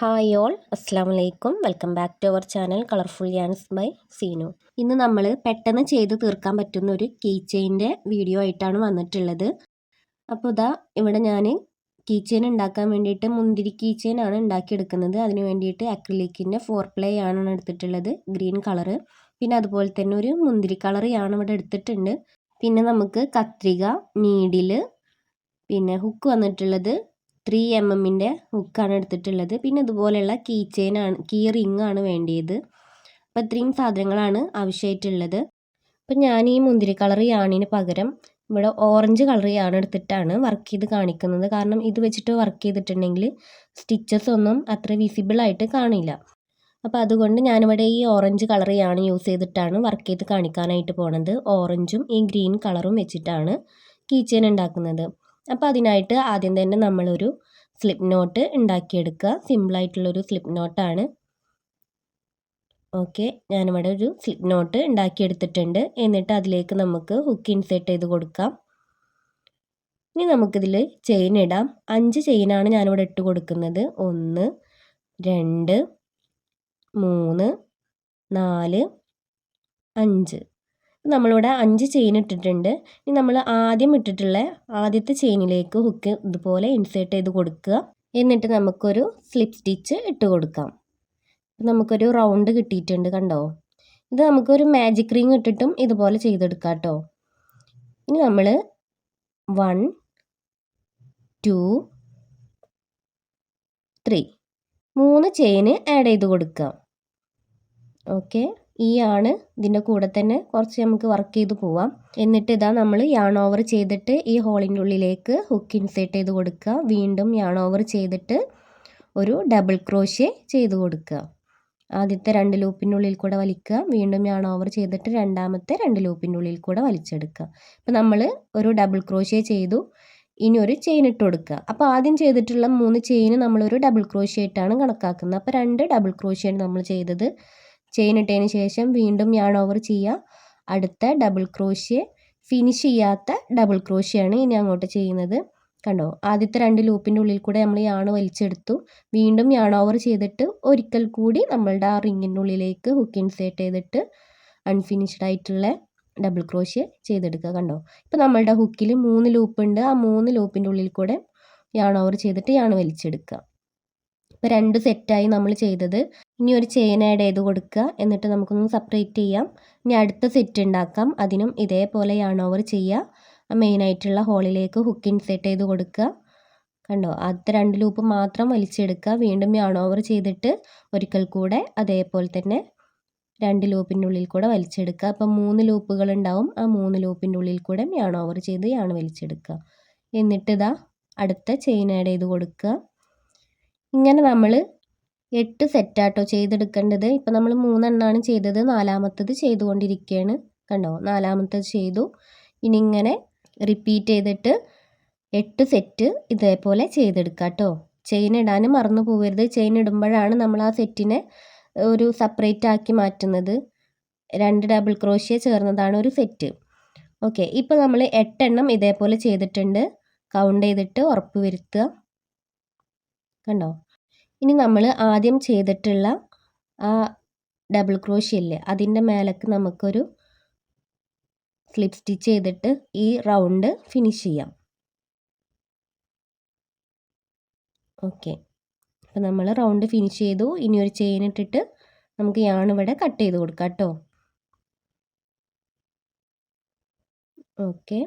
Hi all അസ്സാം വലൈക്കും welcome back to our channel colourful yarns by Seenu ഇന്ന് നമ്മൾ പെട്ടെന്ന് ചെയ്ത് തീർക്കാൻ പറ്റുന്ന ഒരു കീ ചെയിന്റെ വീഡിയോ ആയിട്ടാണ് വന്നിട്ടുള്ളത്. അപ്പോൾ ഇതാ ഇവിടെ ഞാൻ കീ ചെയിൻ ഉണ്ടാക്കാൻ വേണ്ടിയിട്ട് മുന്തിരി കീ ചെയിൻ ആണ് ഉണ്ടാക്കിയെടുക്കുന്നത്. അതിന് വേണ്ടിയിട്ട് അക്രിലിക്കിന്റെ ഫോർ പ്ലേ ആണ് എടുത്തിട്ടുള്ളത് ഗ്രീൻ കളറ് പിന്നെ അതുപോലെ തന്നെ ഒരു മുന്തിരി കളർ ആണ് ഇവിടെ എടുത്തിട്ടുണ്ട്. പിന്നെ നമുക്ക് കത്രിക നീഡിൽ പിന്നെ ഹുക്ക് വന്നിട്ടുള്ളത് ത്രീ എം എമ്മിന്റെ ഹുക്കാണ് എടുത്തിട്ടുള്ളത്. പിന്നെ ഇതുപോലെയുള്ള കീ ചെയിനാണ് കീ റിംഗ് ആണ് വേണ്ടിയത്. അപ്പോൾ ഇത്രയും സാധനങ്ങളാണ് ആവശ്യമായിട്ടുള്ളത്. അപ്പം ഞാൻ ഈ മുന്തിരി കളർ യാണിന് പകരം ഇവിടെ ഓറഞ്ച് കളർ യാണ് എടുത്തിട്ടാണ് വർക്ക് ചെയ്ത് കാണിക്കുന്നത്. കാരണം ഇത് വെച്ചിട്ട് വർക്ക് ചെയ്തിട്ടുണ്ടെങ്കിൽ സ്റ്റിച്ചസ് ഒന്നും അത്ര വിസിബിൾ ആയിട്ട് കാണില്ല. അപ്പോൾ അതുകൊണ്ട് ഞാനിവിടെ ഈ ഓറഞ്ച് കളർ യാണ് യൂസ് ചെയ്തിട്ടാണ് വർക്ക് ചെയ്ത് കാണിക്കാനായിട്ട് പോണത്. ഓറഞ്ചും ഈ ഗ്രീൻ കളറും വെച്ചിട്ടാണ് കീ ചെയിൻ ഉണ്ടാക്കുന്നത്. അപ്പോൾ അതിനായിട്ട് ആദ്യം തന്നെ നമ്മളൊരു സ്ലിപ്പ് നോട്ട് ഉണ്ടാക്കിയെടുക്കുക. സിമ്പിളായിട്ടുള്ളൊരു സ്ലിപ്പ് നോട്ടാണ് ഓക്കെ ഞാനിവിടെ ഒരു സ്ലിപ്പ് നോട്ട് ഉണ്ടാക്കിയെടുത്തിട്ടുണ്ട്. എന്നിട്ട് അതിലേക്ക് നമുക്ക് ഹുക്ക് ഇൻസേർട്ട് ചെയ്ത് കൊടുക്കാം. ഇനി നമുക്കിതിൽ ചെയിൻ ഇടാം. അഞ്ച് ചെയിനാണ് ഞാനിവിടെ ഇട്ട് കൊടുക്കുന്നത്. ഒന്ന് രണ്ട് മൂന്ന് നാല് അഞ്ച്. നമ്മളിവിടെ അഞ്ച് ചെയിൻ ഇട്ടിട്ടുണ്ട്. ഇനി നമ്മൾ ആദ്യം ഇട്ടിട്ടുള്ള ആദ്യത്തെ ചെയിനിലേക്ക് ഹുക്ക് ഇതുപോലെ ഇൻസേർട്ട് ചെയ്ത് കൊടുക്കുക. എന്നിട്ട് നമുക്കൊരു സ്ലിപ്പ് സ്റ്റിച്ച് ഇട്ട് കൊടുക്കാം. നമുക്കൊരു റൗണ്ട് കിട്ടിയിട്ടുണ്ട് കണ്ടോ? ഇത് നമുക്കൊരു മാജിക് റിങ് ഇട്ടിട്ടും ഇതുപോലെ ചെയ്തെടുക്കാം കേട്ടോ. ഇനി നമ്മൾ വൺ ടു ത്രീ മൂന്ന് ചെയിന് ആഡ് ചെയ്ത് കൊടുക്കാം. ഓക്കെ ഈ ആണ് ഇതിന്റെ കൂടെ തന്നെ കുറച്ച് നമുക്ക് വർക്ക് ചെയ്ത് പോവാം. എന്നിട്ട് ഇതാ നമ്മൾ യാൺ ഓവർ ചെയ്തിട്ട് ഈ ഹോളിന്റെ ഉള്ളിലേക്ക് ഹുക്ക് ഇൻസേർട്ട് ചെയ്ത് കൊടുക്കുക. വീണ്ടും യാൺ ഓവർ ചെയ്തിട്ട് ഒരു ഡബിൾ ക്രോഷ്യ ചെയ്ത് കൊടുക്കുക. ആദ്യത്തെ രണ്ട് ലൂപ്പിന്റെ ഉള്ളിൽ കൂടെ വലിക്കുക. വീണ്ടും യാൺ ഓവർ ചെയ്തിട്ട് രണ്ടാമത്തെ രണ്ട് ലൂപ്പിന്റെ ഉള്ളിൽ കൂടെ വലിച്ചെടുക്കുക. അപ്പോൾ നമ്മൾ ഒരു ഡബിൾ ക്രോഷ്യ ചെയ്തു. ഇനി ഒരു ചെയിൻ ഇട്ട് കൊടുക്കുക. അപ്പോൾ ആദ്യം ചെയ്തിട്ടുള്ള മൂന്ന് ചെയിൻ നമ്മളൊരു ഡബിൾ ക്രോഷ്യ ആയിട്ടാണ് കണക്കാക്കുന്നത്. അപ്പോൾ രണ്ട് ഡബിൾ ക്രോഷ്യാണ് നമ്മൾ ചെയ്തത്. ചെയിൻ ഇട്ടതിന് ശേഷം വീണ്ടും ഞാൻ ഓവർ ചെയ്യുക. അടുത്ത ഡബിൾ ക്രോഷ്യ ഫിനിഷ് ചെയ്യാത്ത ഡബിൾ ക്രോഷ്യാണ് ഇനി അങ്ങോട്ട് ചെയ്യുന്നത്. കണ്ടോ? ആദ്യത്തെ രണ്ട് ലൂപ്പിന്റെ ഉള്ളിൽ കൂടെ നമ്മൾ യാണ് വലിച്ചെടുത്തു. വീണ്ടും യാൺ ഓവർ ചെയ്തിട്ട് ഒരിക്കൽ കൂടി നമ്മളുടെ ആ റിങ്ങിന്റെ ഉള്ളിലേക്ക് ഹുക്ക് ഇൻസേർട്ട് ചെയ്തിട്ട് അൺഫിനിഷ്ഡ് ആയിട്ടുള്ള ഡബിൾ ക്രോഷ്യ ചെയ്തെടുക്കുക. കണ്ടോ? ഇപ്പോൾ നമ്മളുടെ ഹുക്കിൽ മൂന്ന് ലൂപ്പ് ഉണ്ട്. ആ മൂന്ന് ലൂപ്പിന്റെ ഉള്ളിൽ കൂടെ യാൺ ഓവർ ചെയ്തിട്ട് യാണ് വലിച്ചെടുക്കുക. ഇപ്പോൾ രണ്ട് സെറ്റായി നമ്മൾ ചെയ്തത് ഇനി ഒരു ചെയിൻ ആഡ് ചെയ്ത് കൊടുക്കുക. എന്നിട്ട് നമുക്കൊന്ന് സെപ്പറേറ്റ് ചെയ്യാം. ഇനി അടുത്ത സെറ്റ് ഉണ്ടാക്കാം. അതിനും ഇതേപോലെ യാൺ ഓവർ ചെയ്യുക മെയിനായിട്ടുള്ള ഹോളിലേക്ക് ഹുക്ക് ഇൻസെറ്റ് ചെയ്ത് കൊടുക്കുക. കണ്ടോ? ആദ്യത്തെ രണ്ട് ലൂപ്പ് മാത്രം വലിച്ചെടുക്കുക. വീണ്ടും യാൺ ഓവർ ചെയ്തിട്ട് ഒരിക്കൽ കൂടെ അതേപോലെ തന്നെ രണ്ട് ലൂപ്പിന്റെ ഉള്ളിൽ കൂടെ വലിച്ചെടുക്കുക. അപ്പം മൂന്ന് ലൂപ്പുകൾ ഉണ്ടാവും. ആ മൂന്ന് ലൂപ്പിന്റെ ഉള്ളിൽ കൂടെ യാൺ ഓവർ ചെയ്ത് യാൺ വലിച്ചെടുക്കുക. എന്നിട്ട് ഇതാ അടുത്ത ചെയിൻ ആഡ് ചെയ്ത് കൊടുക്കുക. ഇങ്ങനെ നമ്മൾ എട്ട് സെറ്റാട്ടോ ചെയ്തെടുക്കേണ്ടത്. ഇപ്പം നമ്മൾ മൂന്നെണ്ണമാണ് ചെയ്തത്. നാലാമത്തത് ചെയ്തുകൊണ്ടിരിക്കുകയാണ്. കണ്ടോ? നാലാമത്തത് ചെയ്തു. ഇനി ഇങ്ങനെ റിപ്പീറ്റ് ചെയ്തിട്ട് എട്ട് സെറ്റ് ഇതേപോലെ ചെയ്തെടുക്കുക കേട്ടോ ചെയിൻ ഇടാൻ മറന്നു പോകരുത്. ചെയിൻ ഇടുമ്പോഴാണ് നമ്മൾ ആ സെറ്റിനെ ഒരു സെപ്പറേറ്റ് ആക്കി മാറ്റുന്നത്. രണ്ട് ഡബിൾ ക്രോഷ്യ ചേർന്നതാണ് ഒരു സെറ്റ്. ഓക്കെ ഇപ്പോൾ നമ്മൾ എട്ടെണ്ണം ഇതേപോലെ ചെയ്തിട്ടുണ്ട്. കൗണ്ട് ചെയ്തിട്ട് ഉറപ്പ് വരുത്തുക. കണ്ടോ? ഇനി നമ്മൾ ആദ്യം ചെയ്തിട്ടുള്ള ആ ഡബിൾ ക്രോഷ്യ അതിന്റെ മേലേക്ക് നമുക്കൊരു സ്ലിപ്പ് സ്റ്റിച്ച് ചെയ്തിട്ട് ഈ റൗണ്ട് ഫിനിഷ് ചെയ്യാം. ഓക്കെ അപ്പോൾ നമ്മൾ റൗണ്ട് ഫിനിഷ് ചെയ്തു. ഇനി ഒരു ചെയിൻ ഇട്ടിട്ട് നമുക്ക് ഇവിടെ കട്ട് ചെയ്ത് കൊടുക്കാം കേട്ടോ. ഓക്കെ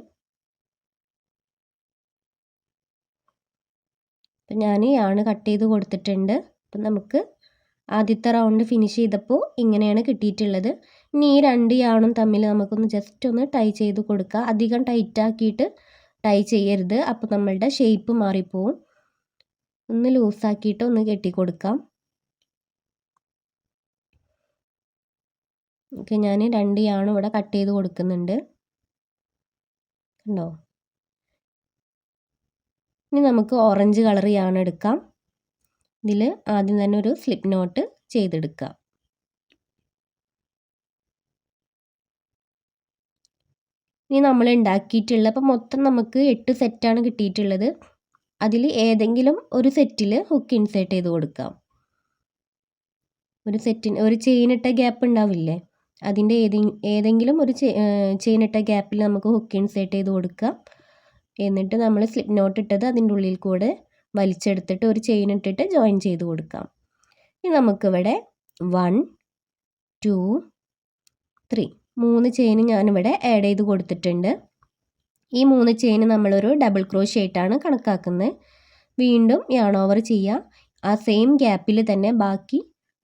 അപ്പം ഞാൻ യാണ് കട്ട് ചെയ്ത് കൊടുത്തിട്ടുണ്ട്. അപ്പം നമുക്ക് ആദ്യത്തെ റൗണ്ട് ഫിനിഷ് ചെയ്തപ്പോൾ ഇങ്ങനെയാണ് കിട്ടിയിട്ടുള്ളത്. ഇനി ഈ രണ്ട് യാണും തമ്മിൽ നമുക്കൊന്ന് ജസ്റ്റ് ഒന്ന് ടൈ ചെയ്ത് കൊടുക്കുക അധികം ടൈറ്റാക്കിയിട്ട് ടൈ ചെയ്യരുത്. അപ്പോൾ നമ്മളുടെ ഷേപ്പ് മാറിപ്പോവും. ഒന്ന് ലൂസാക്കിയിട്ട് ഒന്ന് കെട്ടി കൊടുക്കാം. ഓക്കെ ഞാൻ രണ്ട് യാണും ഇവിടെ കട്ട് ചെയ്ത് കൊടുക്കുന്നുണ്ട്. കണ്ടോ? ഇനി നമുക്ക് ഓറഞ്ച് കളർ യാണ് എടുക്കാം. ഇതിൽ ആദ്യം തന്നെ ഒരു സ്ലിപ്പ് നോട്ട് ചെയ്തെടുക്കുക ഇനി നമ്മൾ ഉണ്ടാക്കിയിട്ടുള്ള അപ്പോൾ മൊത്തം നമുക്ക് എട്ട് സെറ്റാണ് കിട്ടിയിട്ടുള്ളത്. അതിൽ ഏതെങ്കിലും ഒരു സെറ്റിൽ ഹുക്ക് ഇൻസേർട്ട് ചെയ്ത് കൊടുക്കാം. ഒരു സെറ്റിന് ഒരു ചെയിനിട്ട ഗ്യാപ്പ് ഉണ്ടാവില്ലേ അതിന്റെ ഏതെ ഏതെങ്കിലും ഒരു ചെയിനിട്ട ഗ്യാപ്പിൽ നമുക്ക് ഹുക്ക് ഇൻസേർട്ട് ചെയ്ത് കൊടുക്കാം. എന്നിട്ട് നമ്മൾ സ്ലിപ്പ് നോട്ട് ഇട്ടത് അതിന്റെ ഉള്ളിൽ കൂടെ വലിച്ചെടുത്തിട്ട് ഒരു ചെയിൻ ഇട്ടിട്ട് ജോയിൻ ചെയ്ത് കൊടുക്കാം. ഇനി നമുക്കിവിടെ വൺ ടു ത്രീ മൂന്ന് ചെയിൻ ഞാനിവിടെ ആഡ് ചെയ്ത് കൊടുത്തിട്ടുണ്ട്. ഈ മൂന്ന് ചെയിൻ നമ്മളൊരു ഡബിൾ ക്രോഷ് ആയിട്ടാണ് കണക്കാക്കുന്നത്. വീണ്ടും യാൺ ഓവർ ചെയ്യുക ആ സെയിം ഗ്യാപ്പിൽ തന്നെ ബാക്കി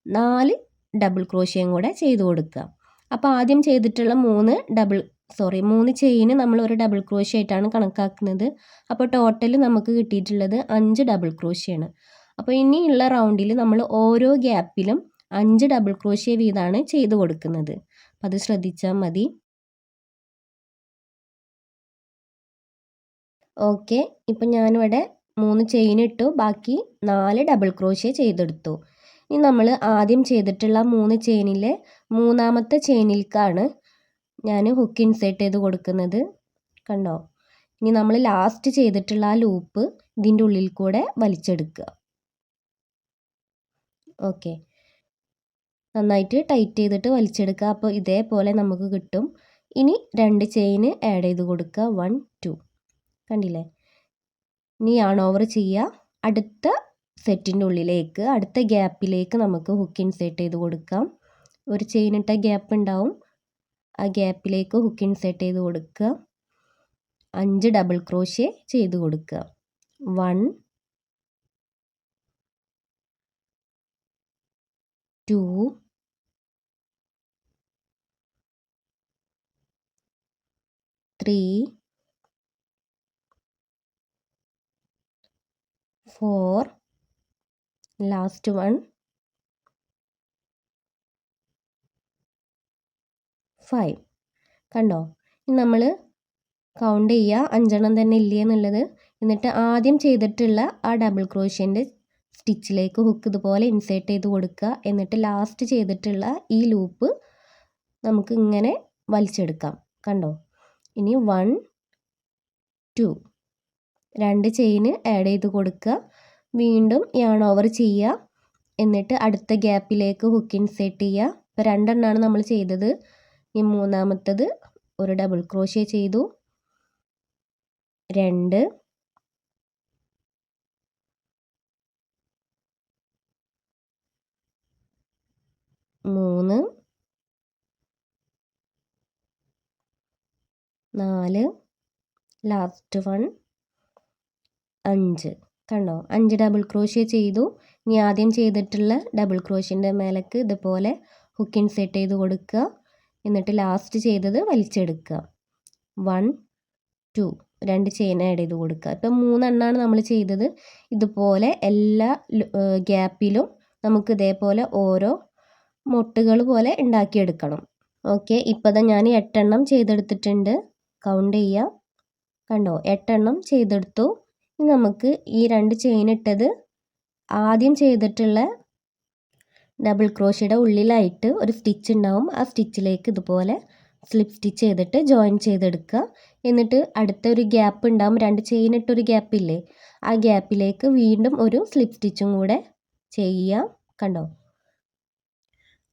നാല് ഡബിൾ ക്രോഷയും കൂടെ ചെയ്ത് കൊടുക്കുക. അപ്പോൾ ആദ്യം ചെയ്തിട്ടുള്ള മൂന്ന് ഡബിൾ സോറി മൂന്ന് ചെയിന് നമ്മൾ ഒരു ഡബിൾ ക്രോഷ്യ ആയിട്ടാണ് കണക്കാക്കുന്നത്. അപ്പോൾ ടോട്ടൽ നമുക്ക് കിട്ടിയിട്ടുള്ളത് അഞ്ച് ഡബിൾ ക്രോഷ്യയാണ് അപ്പോൾ ഇനിയുള്ള റൗണ്ടിൽ നമ്മൾ ഓരോ ഗ്യാപ്പിലും അഞ്ച് ഡബിൾ ക്രോഷ്യ വീതമാണ് ചെയ്ത് കൊടുക്കുന്നത്. അപ്പം അത് ശ്രദ്ധിച്ചാൽ മതി. ഓക്കെ ഇപ്പം ഞാനിവിടെ മൂന്ന് ചെയിൻ ഇട്ടു. ബാക്കി നാല് ഡബിൾ ക്രോഷ്യ ചെയ്തെടുത്തു. ഇനി നമ്മൾ ആദ്യം ചെയ്തിട്ടുള്ള മൂന്ന് ചെയിനിലെ മൂന്നാമത്തെ ചെയിനിലേക്കാണ് ഞാൻ ഹുക്ക് ഇൻസേർട്ട് ചെയ്ത് കൊടുക്കുന്നത് കണ്ടോ? ഇനി നമ്മൾ ലാസ്റ്റ് ചെയ്തിട്ടുള്ള ആ ലൂപ്പ് ഇതിന്റെ ഉള്ളിൽ കൂടെ വലിച്ചെടുക്കുക. ഓക്കെ നന്നായിട്ട് ടൈറ്റ് ചെയ്തിട്ട് വലിച്ചെടുക്കുക. അപ്പോൾ ഇതേപോലെ നമുക്ക് കിട്ടും. ഇനി രണ്ട് ചെയിന് ആഡ് ചെയ്ത് കൊടുക്കുക. വൺ ടു കണ്ടില്ലേ? ഇനി ആൺ ഓവർ ചെയ്യുക. അടുത്ത സെറ്റിന്റെ ഉള്ളിലേക്ക് അടുത്ത ഗ്യാപ്പിലേക്ക് നമുക്ക് ഹുക്ക് ഇൻസേർട്ട് ചെയ്ത് കൊടുക്കാം. ഒരു ചെയിനിട്ട ഗ്യാപ്പ് ഉണ്ടാവും. ആ ഗ്യാപ്പിലേക്ക് ഹുക്ക് ഇൻസേർട്ട് ചെയ്ത് കൊടുക്കുക. അഞ്ച് ഡബിൾ ക്രോഷ്യ ചെയ്ത് കൊടുക്കുക. One two three four last one five കണ്ടോ? ഇനി നമ്മൾ കൗണ്ട് ചെയ്യുക അഞ്ചെണ്ണം തന്നെ ഇല്ലേ എന്നുള്ളത്. എന്നിട്ട് ആദ്യം ചെയ്തിട്ടുള്ള ആ ഡബിൾ ക്രോഷ്യന്റെ സ്റ്റിച്ചിലേക്ക് ഹുക്ക് ഇതുപോലെ ഇൻസേർട്ട് ചെയ്ത് കൊടുക്കുക. എന്നിട്ട് ലാസ്റ്റ് ചെയ്തിട്ടുള്ള ഈ ലൂപ്പ് നമുക്ക് ഇങ്ങനെ വലിച്ചെടുക്കാം. കണ്ടോ? ഇനി വൺ ടു രണ്ട് ചെയിന് ആഡ് ചെയ്ത് കൊടുക്കുക. വീണ്ടും യാൺ ഓവർ ചെയ്യുക. എന്നിട്ട് അടുത്ത ഗ്യാപ്പിലേക്ക് ഹുക്ക് ഇൻസേർട്ട് ചെയ്യുക. ഇപ്പോൾ രണ്ടെണ്ണമാണ് നമ്മൾ ചെയ്തത്. ഈ മൂന്നാമത്തത് ഒരു ഡബിൾ ക്രോഷ്യ ചെയ്തു. രണ്ട്. മൂന്ന്. നാല്. ലാസ്റ്റ് വൺ അഞ്ച്. കണ്ടോ? അഞ്ച് ഡബിൾ ക്രോഷ്യ ചെയ്തു. ഇനി ആദ്യം ചെയ്തിട്ടുള്ള ഡബിൾ ക്രോഷ്യന്റെ മേലേക്ക് ഇതുപോലെ ഹുക്കിൻ സെറ്റ് ചെയ്ത് കൊടുക്കുക. എന്നിട്ട് ലാസ്റ്റ് ചെയ്തത് വലിച്ചെടുക്കുക. വൺ ടു രണ്ട് ചെയിൻ ആഡ് ചെയ്ത് കൊടുക്കുക. ഇപ്പം മൂന്നെണ്ണമാണ് നമ്മൾ ചെയ്തത്. ഇതുപോലെ എല്ലാ ഗ്യാപ്പിലും നമുക്ക് ഇതേപോലെ ഓരോ മൊട്ടുകൾ പോലെ ഉണ്ടാക്കിയെടുക്കണം. ഓക്കെ ഇപ്പം ഞാൻ എട്ടെണ്ണം ചെയ്തെടുത്തിട്ടുണ്ട്. കൗണ്ട് ചെയ്യാം. കണ്ടോ? എട്ടെണ്ണം ചെയ്തെടുത്തു. ഇനി നമുക്ക് ഈ രണ്ട് ചെയിൻ ഇട്ടത് ആദ്യം ചെയ്തിട്ടുള്ള ഡബിൾ ക്രോഷിയുടെ ഉള്ളിലായിട്ട് ഒരു സ്റ്റിച്ച് ഉണ്ടാവും. ആ സ്റ്റിച്ചിലേക്ക് ഇതുപോലെ സ്ലിപ്പ് സ്റ്റിച്ച് ചെയ്തിട്ട് ജോയിൻ ചെയ്തെടുക്കുക. എന്നിട്ട് അടുത്ത ഒരു ഗ്യാപ്പ് ഉണ്ടാവും. രണ്ട് ചെയിൻ ഇട്ടൊരു ഗ്യാപ്പില്ലേ ആ ഗ്യാപ്പിലേക്ക് വീണ്ടും ഒരു സ്ലിപ്പ് സ്റ്റിച്ചും കൂടെ ചെയ്യാം കണ്ടോ?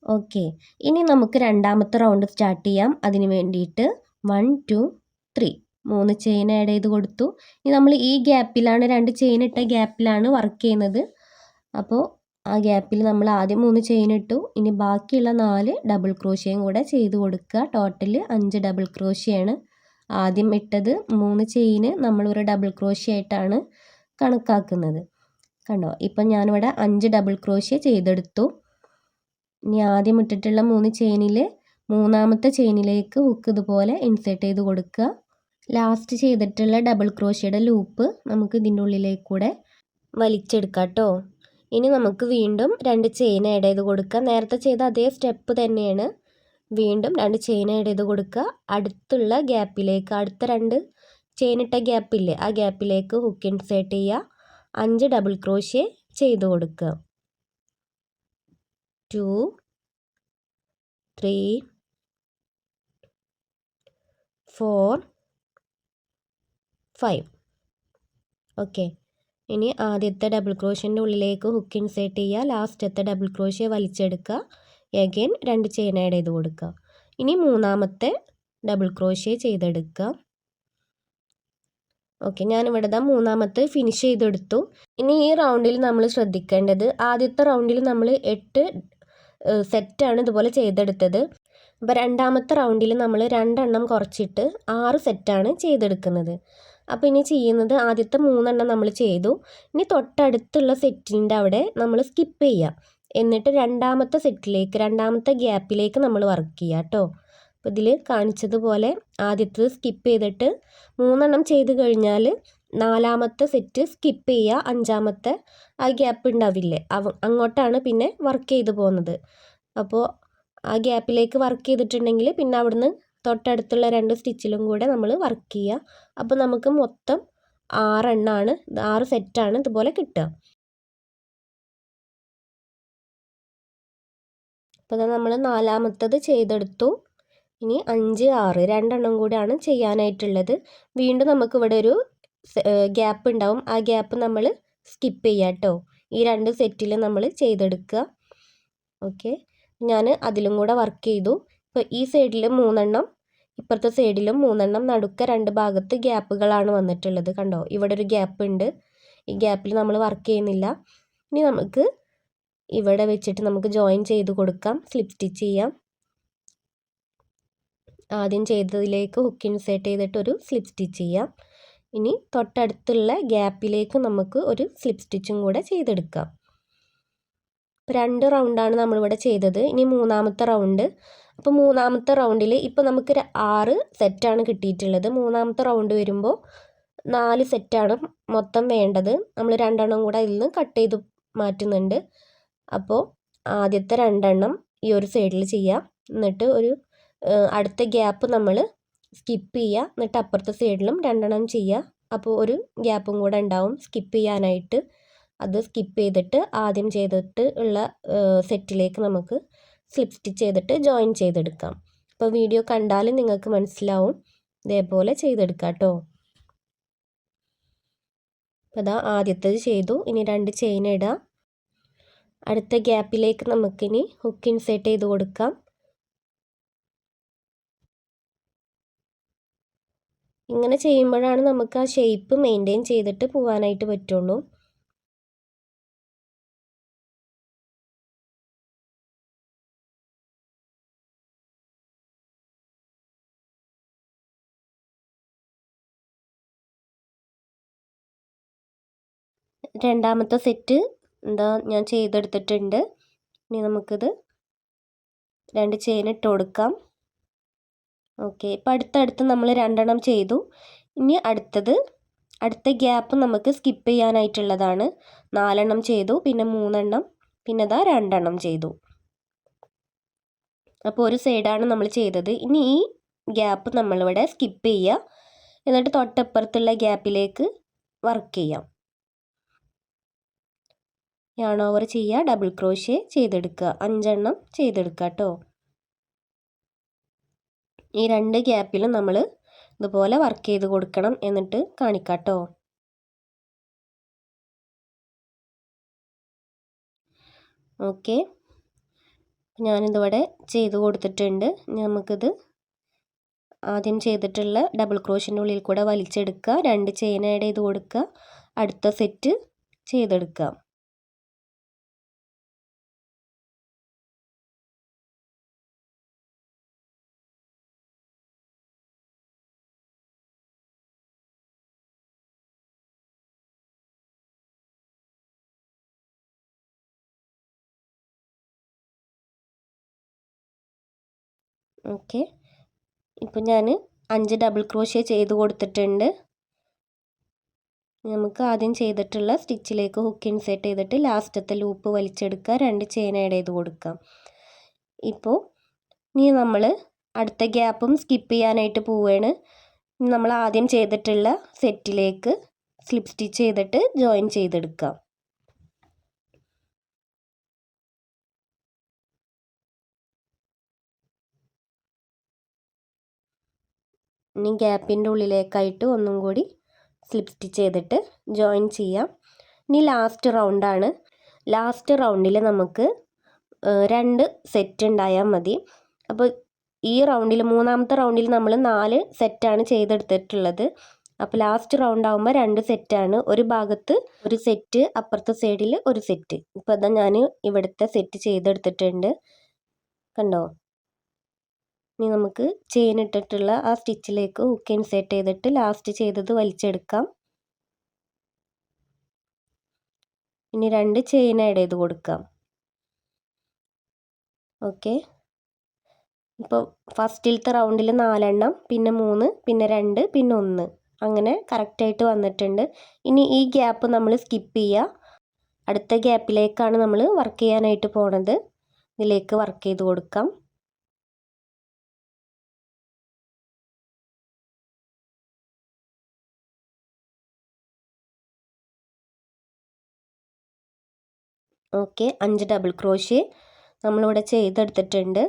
ഓക്കെ ഇനി നമുക്ക് രണ്ടാമത്തെ റൗണ്ട് സ്റ്റാർട്ട് ചെയ്യാം. അതിന് വേണ്ടിയിട്ട് വൺ ടു ത്രീ മൂന്ന് ചെയിൻ ആഡ് ചെയ്ത് കൊടുത്തു. ഇനി നമ്മൾ ഈ ഗ്യാപ്പിലാണ് രണ്ട് ചെയിൻ ഇട്ട ഗ്യാപ്പിലാണ് വർക്ക് ചെയ്യുന്നത്. അപ്പോൾ ആ ഗ്യാപ്പിൽ നമ്മൾ ആദ്യം മൂന്ന് ചെയിൻ ഇട്ടു. ഇനി ബാക്കിയുള്ള നാല് ഡബിൾ ക്രോഷ്യയും കൂടെ ചെയ്ത് കൊടുക്കുക. ടോട്ടൽ അഞ്ച് ഡബിൾ ക്രോഷ്യയാണ് ആദ്യം ഇട്ടത്. മൂന്ന് ചെയിന് നമ്മളൊരു ഡബിൾ ക്രോഷ്യ ആയിട്ടാണ് കണക്കാക്കുന്നത്. കണ്ടോ? ഇപ്പം ഞാനിവിടെ അഞ്ച് ഡബിൾ ക്രോഷ്യ ചെയ്തെടുത്തു. ഇനി ആദ്യം ഇട്ടിട്ടുള്ള മൂന്ന് ചെയിനിൽ മൂന്നാമത്തെ ചെയിനിലേക്ക് ഹുക്ക് ഇതുപോലെ ഇൻസേർട്ട് ചെയ്ത് കൊടുക്കുക. ലാസ്റ്റ് ചെയ്തിട്ടുള്ള ഡബിൾ ക്രോഷ്യയുടെ ലൂപ്പ് നമുക്ക് ഇതിന്റെ ഉള്ളിലേക്ക് കൂടെ വലിച്ചെടുക്കാം കേട്ടോ. ഇനി നമുക്ക് വീണ്ടും രണ്ട് ചെയിൻ ആഡ് ചെയ്ത് കൊടുക്കുക നേരത്തെ ചെയ്ത അതേ സ്റ്റെപ്പ് തന്നെയാണ്. വീണ്ടും രണ്ട് ചെയിൻ ആഡ് ചെയ്ത് കൊടുക്കുക. അടുത്തുള്ള ഗ്യാപ്പിലേക്ക് അടുത്ത രണ്ട് ചെയിൻ ഇട്ട ഗ്യാപ്പില്ലേ ആ ഗ്യാപ്പിലേക്ക് ഹുക്ക് ഇൻസേർട്ട് ചെയ്യുക. അഞ്ച് ഡബിൾ ക്രോഷ്യ ചെയ്ത് കൊടുക്കുക. Two three four five okay ഇനി ആദ്യത്തെ ഡബിൾ ക്രോഷ്യന്റെ ഉള്ളിലേക്ക് ഹുക്ക് ഇൻസേർട്ട് ചെയ്യുക. ലാസ്റ്റത്തെ ഡബിൾ ക്രോഷ്യ വലിച്ചെടുക്കുക. എഗെയിൻ രണ്ട് ചെയിൻ ആഡ് ചെയ്ത് കൊടുക്കുക. ഇനി മൂന്നാമത്തെ ഡബിൾ ക്രോഷ്യ ചെയ്തെടുക്കുക. ഓക്കെ ഞാനിവിടെ ദാ മൂന്നാമത്തെ ഫിനിഷ് ചെയ്തെടുത്തു. ഇനി ഈ റൗണ്ടിൽ നമ്മൾ ശ്രദ്ധിക്കേണ്ടത് ആദ്യത്തെ റൗണ്ടിൽ നമ്മൾ എട്ട് സെറ്റാണ് ഇതുപോലെ ചെയ്തെടുത്തത്. അപ്പോൾ രണ്ടാമത്തെ റൗണ്ടിൽ നമ്മൾ രണ്ടെണ്ണം കുറച്ചിട്ട് ആറ് സെറ്റാണ് ചെയ്തെടുക്കുന്നത്. അപ്പോൾ ഇനി ചെയ്യുന്നത് ആദ്യത്തെ മൂന്നെണ്ണം നമ്മൾ ചെയ്തു. ഇനി തൊട്ടടുത്തുള്ള സെറ്റിന്റെ അവിടെ നമ്മൾ സ്കിപ്പ് ചെയ്യുക എന്നിട്ട് രണ്ടാമത്തെ സെറ്റിലേക്ക് രണ്ടാമത്തെ ഗ്യാപ്പിലേക്ക് നമ്മൾ വർക്ക് ചെയ്യുക കേട്ടോ അപ്പോൾ ഇതിൽ കാണിച്ചതുപോലെ ആദ്യത്തത് സ്കിപ്പ് ചെയ്തിട്ട് മൂന്നെണ്ണം ചെയ്ത് കഴിഞ്ഞാൽ നാലാമത്തെ സെറ്റ് സ്കിപ്പ് ചെയ്യുക അഞ്ചാമത്തെ ആ ഗ്യാപ്പ് ഉണ്ടാവില്ലേ? അവ അങ്ങോട്ടാണ് പിന്നെ വർക്ക് ചെയ്ത് പോകുന്നത്. അപ്പോൾ ആ ഗ്യാപ്പിലേക്ക് വർക്ക് ചെയ്തിട്ടുണ്ടെങ്കിൽ പിന്നെ അവിടുന്ന് തൊട്ടടുത്തുള്ള രണ്ട് സ്റ്റിച്ചിലും കൂടെ നമ്മൾ വർക്ക് ചെയ്യുക അപ്പോൾ നമുക്ക് മൊത്തം ആറെണ്ണമാണ് ആറ് സെറ്റാണ് ഇതുപോലെ കിട്ടുക. അപ്പോൾ നമ്മൾ നാലാമത്തത് ചെയ്തെടുത്തു. ഇനി അഞ്ച് ആറ് രണ്ടെണ്ണം കൂടിയാണ് ചെയ്യാനായിട്ടുള്ളത്. വീണ്ടും നമുക്കിവിടെ ഒരു ഗ്യാപ്പ് ഉണ്ടാവും. ആ ഗ്യാപ്പ് നമ്മൾ സ്കിപ്പ് ചെയ്യുക കേട്ടോ ഈ രണ്ട് സെറ്റിൽ നമ്മൾ ചെയ്തെടുക്കുക. ഓക്കെ ഞാൻ അതിലും കൂടെ വർക്ക് ചെയ്തു. ഇപ്പോൾ ഈ സൈഡിൽ മൂന്നെണ്ണം ഇപ്പുറത്തെ സൈഡിലും മൂന്നെണ്ണം നടുക്ക രണ്ട് ഭാഗത്ത് ഗ്യാപ്പുകളാണ് വന്നിട്ടുള്ളത് കണ്ടോ? ഇവിടെ ഒരു ഗ്യാപ്പ് ഉണ്ട്. ഈ ഗ്യാപ്പിൽ നമ്മൾ വർക്ക് ചെയ്യുന്നില്ല. ഇനി നമുക്ക് ഇവിടെ വെച്ചിട്ട് നമുക്ക് ജോയിൻ ചെയ്ത് കൊടുക്കാം. സ്ലിപ്പ് സ്റ്റിച്ച് ചെയ്യാം. ആദ്യം ചെയ്തതിലേക്ക് ഹുക്ക് ഇൻസേർട്ട് ചെയ്തിട്ട് ഒരു സ്ലിപ്പ് സ്റ്റിച്ച് ചെയ്യാം. ഇനി തൊട്ടടുത്തുള്ള ഗ്യാപ്പിലേക്ക് നമുക്ക് ഒരു സ്ലിപ്പ് സ്റ്റിച്ചും കൂടെ ചെയ്തെടുക്കാം. രണ്ട് റൗണ്ടാണ് നമ്മളിവിടെ ചെയ്തത്. ഇനി മൂന്നാമത്തെ റൗണ്ട് അപ്പോൾ മൂന്നാമത്തെ റൗണ്ടിൽ ഇപ്പോൾ നമുക്കൊരു ആറ് സെറ്റാണ് കിട്ടിയിട്ടുള്ളത്. മൂന്നാമത്തെ റൗണ്ട് വരുമ്പോൾ നാല് സെറ്റാണ് മൊത്തം വേണ്ടത്. നമ്മൾ രണ്ടെണ്ണം കൂടെ അതിൽ നിന്ന് കട്ട് ചെയ്ത് മാറ്റുന്നുണ്ട്. അപ്പോൾ ആദ്യത്തെ രണ്ടെണ്ണം ഈ ഒരു സൈഡിൽ ചെയ്യാം. എന്നിട്ട് ഒരു അടുത്ത ഗ്യാപ്പ് നമ്മൾ സ്കിപ്പ് ചെയ്യുക എന്നിട്ട് അപ്പുറത്തെ സൈഡിലും രണ്ടെണ്ണം ചെയ്യുക അപ്പോൾ ഒരു ഗ്യാപ്പും കൂടെ ഉണ്ടാവും സ്കിപ്പ് ചെയ്യാനായിട്ട്. അത് സ്കിപ്പ് ചെയ്തിട്ട് ആദ്യം ചെയ്തിട്ട് ഉള്ള സെറ്റിലേക്ക് നമുക്ക് സ്ലിപ്പ് സ്റ്റിച്ച് ചെയ്തിട്ട് ജോയിൻ ചെയ്തെടുക്കാം. അപ്പോൾ വീഡിയോ കണ്ടാലും നിങ്ങൾക്ക് മനസ്സിലാവും. ഇതേപോലെ ചെയ്തെടുക്കാം കേട്ടോ അപ്പോൾ അതാ ആദ്യത്തേത് ചെയ്തു. ഇനി രണ്ട് ചെയിൻ ഇടാം. അടുത്ത ഗ്യാപ്പിലേക്ക് നമുക്കിനി ഹുക്ക് ഇൻസേർട്ട് ചെയ്ത് കൊടുക്കാം. ഇങ്ങനെ ചെയ്യുമ്പോഴാണ് നമുക്ക് ആ ഷേപ്പ് മെയിന്റെയിൻ ചെയ്തിട്ട് പോകാനായിട്ട് പറ്റുള്ളൂ. രണ്ടാമത്തെ സെറ്റ് എന്താ ഞാൻ ചെയ്തെടുത്തിട്ടുണ്ട്. ഇനി നമുക്കിത് രണ്ട് ചെയിൻ ഇട്ട് കൊടുക്കാം. ഓക്കെ ഇപ്പം അടുത്തടുത്ത് നമ്മൾ രണ്ടെണ്ണം ചെയ്തു. ഇനി അടുത്തത് അടുത്ത ഗ്യാപ്പ് നമുക്ക് സ്കിപ്പ് ചെയ്യാനായിട്ടുള്ളതാണ്. നാലെണ്ണം ചെയ്തു പിന്നെ മൂന്നെണ്ണം പിന്നെ ഇതാ രണ്ടെണ്ണം ചെയ്തു. അപ്പോൾ ഒരു സൈഡാണ് നമ്മൾ ചെയ്തത്. ഇനി ഈ ഗ്യാപ്പ് നമ്മളിവിടെ സ്കിപ്പ് ചെയ്യുക എന്നിട്ട് തൊട്ടപ്പുറത്തുള്ള ഗ്യാപ്പിലേക്ക് വർക്ക് ചെയ്യാം. യാൺ ഓവർ ചെയ്യുക ഡബിൾ ക്രോഷ്യ ചെയ്തെടുക്കുക. അഞ്ചെണ്ണം ചെയ്തെടുക്കുക കേട്ടോ ഈ രണ്ട് ഗ്യാപ്പിലും നമ്മൾ ഇതുപോലെ വർക്ക് ചെയ്ത് കൊടുക്കണം എന്നിട്ട് കാണിക്കാം കേട്ടോ ഓക്കെ ഞാനിതിവിടെ ചെയ്ത് കൊടുത്തിട്ടുണ്ട്. നമുക്കിത് ആദ്യം ചെയ്തിട്ടുള്ള ഡബിൾ ക്രോഷിന്റെ ഉള്ളിൽ കൂടെ വലിച്ചെടുക്കുക. രണ്ട് ചെയിൻ ആഡ് ചെയ്ത് കൊടുക്കുക. അടുത്ത സെറ്റ് ചെയ്തെടുക്കുക. ഓക്കെ. ഇപ്പം ഞാൻ അഞ്ച് ഡബിൾ ക്രോഷ്യ ചെയ്ത് കൊടുത്തിട്ടുണ്ട്. നമുക്ക് ആദ്യം ചെയ്തിട്ടുള്ള സ്റ്റിച്ചിലേക്ക് ഹുക്ക് ഇൻസേർട്ട് ചെയ്തിട്ട് ലാസ്റ്റത്തെ ലൂപ്പ് വലിച്ചെടുക്കുക. രണ്ട് ചെയിൻ ആഡ് ചെയ്ത് കൊടുക്കാം ഇപ്പോൾ ഇനി നമ്മൾ അടുത്ത ഗ്യാപ്പും സ്കിപ്പ് ചെയ്യാനായിട്ട് പോവുകയാണ് നമ്മൾ ആദ്യം ചെയ്തിട്ടുള്ള സെറ്റിലേക്ക് സ്ലിപ്പ് സ്റ്റിച്ച് ചെയ്തിട്ട് ജോയിൻ ചെയ്തെടുക്കാം ഇനി ഗ്യാപ്പിന്റെ ഉള്ളിലേക്കായിട്ട് ഒന്നും കൂടി സ്ലിപ്പ് സ്റ്റിച്ച് ചെയ്തിട്ട് ജോയിൻ ചെയ്യാം. ഇനി ലാസ്റ്റ് റൗണ്ടാണ് ലാസ്റ്റ് റൗണ്ടിൽ നമുക്ക് രണ്ട് സെറ്റ് ഉണ്ടായാൽ മതി. അപ്പോൾ ഈ റൗണ്ടിൽ മൂന്നാമത്തെ റൗണ്ടിൽ നമ്മൾ നാല് സെറ്റാണ് ചെയ്തെടുത്തിട്ടുള്ളത്. അപ്പോൾ ലാസ്റ്റ് റൗണ്ട് ആകുമ്പോൾ രണ്ട് സെറ്റാണ് ഒരു ഭാഗത്ത് ഒരു സെറ്റ് അപ്പുറത്തെ സൈഡിൽ ഒരു സെറ്റ് ഇപ്പോൾ അതാ ഞാൻ ഇവിടുത്തെ സെറ്റ് ചെയ്തെടുത്തിട്ടുണ്ട്. കണ്ടോ? ഇനി നമുക്ക് ചെയിൻ ഇട്ടിട്ടുള്ള ആ സ്റ്റിച്ചിലേക്ക് ഹുക്ക് ഇൻസേർട്ട് ചെയ്തിട്ട് ലാസ്റ്റ് ചെയ്തത് വലിച്ചെടുക്കാം. ഇനി രണ്ട് ചെയിൻ ആഡ് ചെയ്ത് കൊടുക്കാം. ഓക്കെ ഇപ്പോൾ ഫസ്റ്റിലത്തെ റൗണ്ടിൽ നാലെണ്ണം പിന്നെ മൂന്ന് പിന്നെ രണ്ട് പിന്നെ ഒന്ന്. അങ്ങനെ കറക്റ്റായിട്ട് വന്നിട്ടുണ്ട്. ഇനി ഈ ഗ്യാപ്പ് നമ്മൾ സ്കിപ്പ് ചെയ്യുക അടുത്ത ഗ്യാപ്പിലേക്കാണ് നമ്മൾ വർക്ക് ചെയ്യാനായിട്ട് പോണത്. ഇതിലേക്ക് വർക്ക് ചെയ്ത് കൊടുക്കാം. ഓക്കെ അഞ്ച് ഡബിൾ ക്രോഷ്യ നമ്മളിവിടെ ചെയ്തെടുത്തിട്ടുണ്ട്.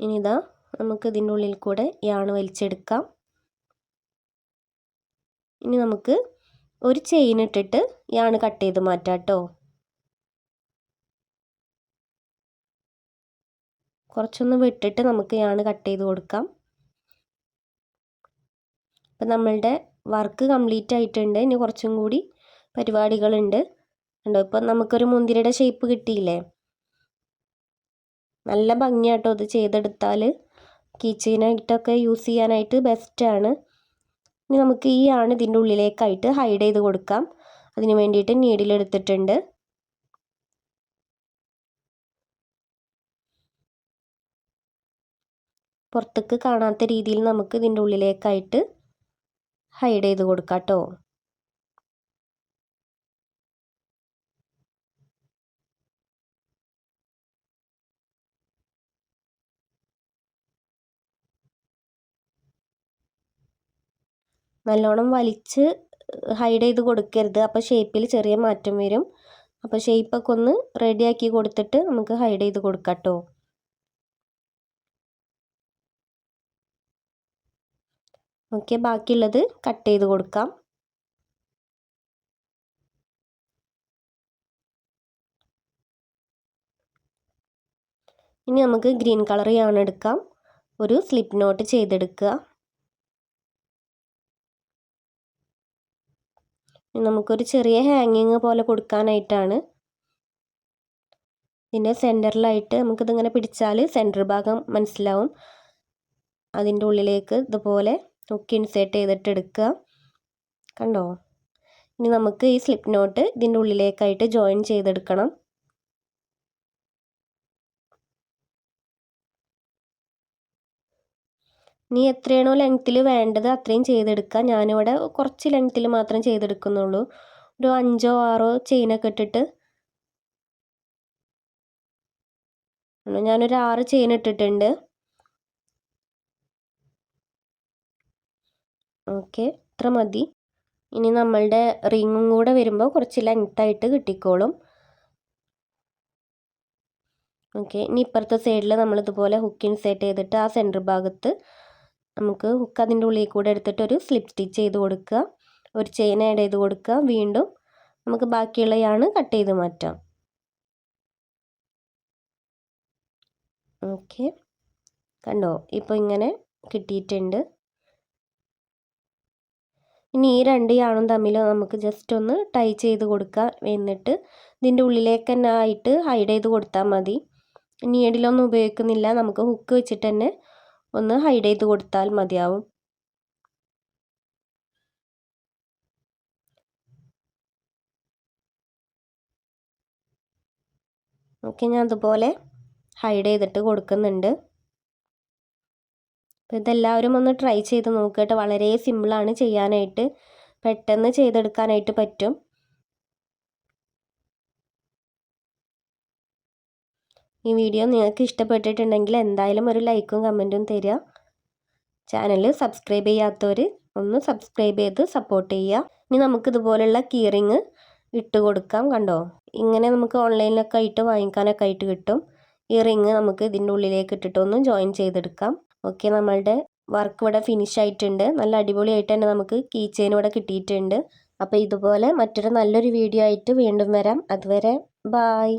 ഇനിതാ നമുക്ക് ഇതിന്റെ ഉള്ളിൽ കൂടെ യാണ് വലിച്ചെടുക്കാം. ഇനി നമുക്ക് ഒരു ചെയിൻ ഇട്ടിട്ട് യാണ് കട്ട് ചെയ്ത് മാറ്റാം കേട്ടോ കുറച്ചൊന്ന് വിട്ടിട്ട് നമുക്ക് യാണ് കട്ട് ചെയ്ത് കൊടുക്കാം. അപ്പം നമ്മളുടെ വർക്ക് കംപ്ലീറ്റ് ആയിട്ടുണ്ട്. ഇനി കുറച്ചും കൂടി പരിപാടികളുണ്ട്. ഉണ്ടോ ഇപ്പം നമുക്കൊരു മുന്തിരിയുടെ ഷേപ്പ് കിട്ടിയില്ലേ? നല്ല ഭംഗിയാട്ടോ ഇത് ചെയ്തെടുത്താൽ കീച്ചെയിനായിട്ടൊക്കെ യൂസ് ചെയ്യാനായിട്ട് ബെസ്റ്റാണ് ഇനി നമുക്ക് ഈ ആണ് ഇതിന്റെ ഉള്ളിലേക്കായിട്ട് ഹൈഡ് ചെയ്ത് കൊടുക്കാം. അതിന് വേണ്ടിയിട്ട് നീഡിലെടുത്തിട്ടുണ്ട് പുറത്തേക്ക് കാണാത്ത രീതിയിൽ നമുക്ക് ഇതിന്റെ ഉള്ളിലേക്കായിട്ട് ഹൈഡ് ചെയ്ത് കൊടുക്കാം കേട്ടോ നല്ലോണം വലിച്ച് ഹൈഡ് ചെയ്ത് കൊടുക്കരുത്. അപ്പോൾ ഷേപ്പിൽ ചെറിയ മാറ്റം വരും. അപ്പോൾ ഷേപ്പൊക്കെ ഒന്ന് റെഡിയാക്കി കൊടുത്തിട്ട് നമുക്ക് ഹൈഡ് ചെയ്ത് കൊടുക്കാം കേട്ടോ ഓക്കെ ബാക്കിയുള്ളത് കട്ട് ചെയ്ത് കൊടുക്കാം. ഇനി നമുക്ക് ഗ്രീൻ കളർ യാണ് എടുക്കാം. ഒരു സ്ലിപ്പ് നോട്ട് ചെയ്തെടുക്കുക. നമുക്കൊരു ചെറിയ ഹാങ്ങിങ് പോലെ കൊടുക്കാനായിട്ടാണ്. ഇതിന്റെ സെന്ററിലായിട്ട് നമുക്കിതിങ്ങനെ പിടിച്ചാൽ സെന്റർ ഭാഗം മനസ്സിലാവും. അതിന്റെ ഉള്ളിലേക്ക് ഇതുപോലെ ഹുക്ക് ഇൻസേർട്ട് ചെയ്തിട്ട് എടുക്കുക. കണ്ടോ? ഇനി നമുക്ക് ഈ സ്ലിപ്പ് നോട്ട് ഇതിന്റെ ഉള്ളിലേക്കായിട്ട് ജോയിൻ ചെയ്തെടുക്കണം. നീ എത്രയാണോ ലെങ്ത്തിൽ വേണ്ടത് അത്രയും ചെയ്തെടുക്കുക. ഞാനിവിടെ കുറച്ച് ലെങ്ത്തിൽ മാത്രം ചെയ്തെടുക്കുന്നുള്ളൂ. ഒരു അഞ്ചോ ആറോ ചെയിനൊക്കെ ഇട്ടിട്ട്. ഞാനൊരു ആറ് ചെയിൻ ഇട്ടിട്ടുണ്ട്. ഓക്കെ ഇത്ര മതി. ഇനി നമ്മളുടെ റിങ്ങും കൂടെ വരുമ്പോൾ കുറച്ച് ലെങ്ത്തായിട്ട് കിട്ടിക്കോളും. ഓക്കെ ഇനി ഇപ്പുറത്തെ സൈഡിൽ നമ്മളിതുപോലെ ഹുക്ക് സെറ്റ് ചെയ്തിട്ട് ആ സെന്റർ ഭാഗത്ത് നമുക്ക് ഹുക്ക് അതിന്റെ ഉള്ളിൽ കൂടെ എടുത്തിട്ട് ഒരു സ്ലിപ്പ് സ്റ്റിച്ച് ചെയ്ത് കൊടുക്കുക. ഒരു ചെയിൻ ആഡ് ചെയ്ത് കൊടുക്കുക. വീണ്ടും നമുക്ക് ബാക്കിയുള്ള യാണ് കട്ട് ചെയ്ത് മാറ്റാം. ഓക്കെ കണ്ടോ? ഇപ്പോൾ ഇങ്ങനെ കിട്ടിയിട്ടുണ്ട്. ഇനി ഈ രണ്ട് യാണും തമ്മിൽ നമുക്ക് ജസ്റ്റ് ഒന്ന് ടൈ ചെയ്ത് കൊടുക്കുക എന്നിട്ട് ഇതിന്റെ ഉള്ളിലേക്ക് തന്നെ ആയിട്ട് ഹൈഡ് ചെയ്ത് കൊടുത്താൽ മതി. നീഡിലൊന്നും ഉപയോഗിക്കുന്നില്ല. നമുക്ക് ഹുക്ക് വെച്ചിട്ട് തന്നെ ഒന്ന് ഹൈഡ് ചെയ്ത് കൊടുത്താൽ മതിയാവും. ഓക്കെ ഞാൻ അതുപോലെ ഹൈഡ് ചെയ്തിട്ട് കൊടുക്കുന്നുണ്ട്. അപ്പോൾ ഇതെല്ലാവരും ഒന്ന് ട്രൈ ചെയ്ത് നോക്കട്ടെ. വളരെ സിമ്പിളാണ് ചെയ്യാനായിട്ട്. പെട്ടെന്ന് ചെയ്തെടുക്കാനായിട്ട് പറ്റും. ഈ വീഡിയോ നിങ്ങൾക്ക് ഇഷ്ടപ്പെട്ടിട്ടുണ്ടെങ്കിൽ എന്തായാലും ഒരു ലൈക്കും കമന്റും തരിക. ചാനൽ സബ്സ്ക്രൈബ് ചെയ്യാത്തവർ ഒന്ന് സബ്സ്ക്രൈബ് ചെയ്ത് സപ്പോർട്ട് ചെയ്യുക. ഇനി നമുക്ക് ഇതുപോലെയുള്ള കീറിങ് ഇട്ട് കൊടുക്കാം കണ്ടോ? ഇങ്ങനെ നമുക്ക് ഓൺലൈനിലൊക്കെ ആയിട്ട് വാങ്ങിക്കാനൊക്കെ ആയിട്ട് കിട്ടും. ഈ റിങ് നമുക്ക് ഇതിന്റെ ഉള്ളിലേക്ക് ഇട്ടിട്ടൊന്ന് ജോയിൻ ചെയ്തെടുക്കാം. ഓക്കെ നമ്മളുടെ വർക്ക് ഇവിടെ ഫിനിഷ് ആയിട്ടുണ്ട്. നല്ല അടിപൊളിയായിട്ട് തന്നെ നമുക്ക് കീ ചെയിൻ ഇവിടെ കിട്ടിയിട്ടുണ്ട്. അപ്പോൾ ഇതുപോലെ മറ്റൊരു നല്ലൊരു വീഡിയോ ആയിട്ട് വീണ്ടും വരാം. അതുവരെ ബായ്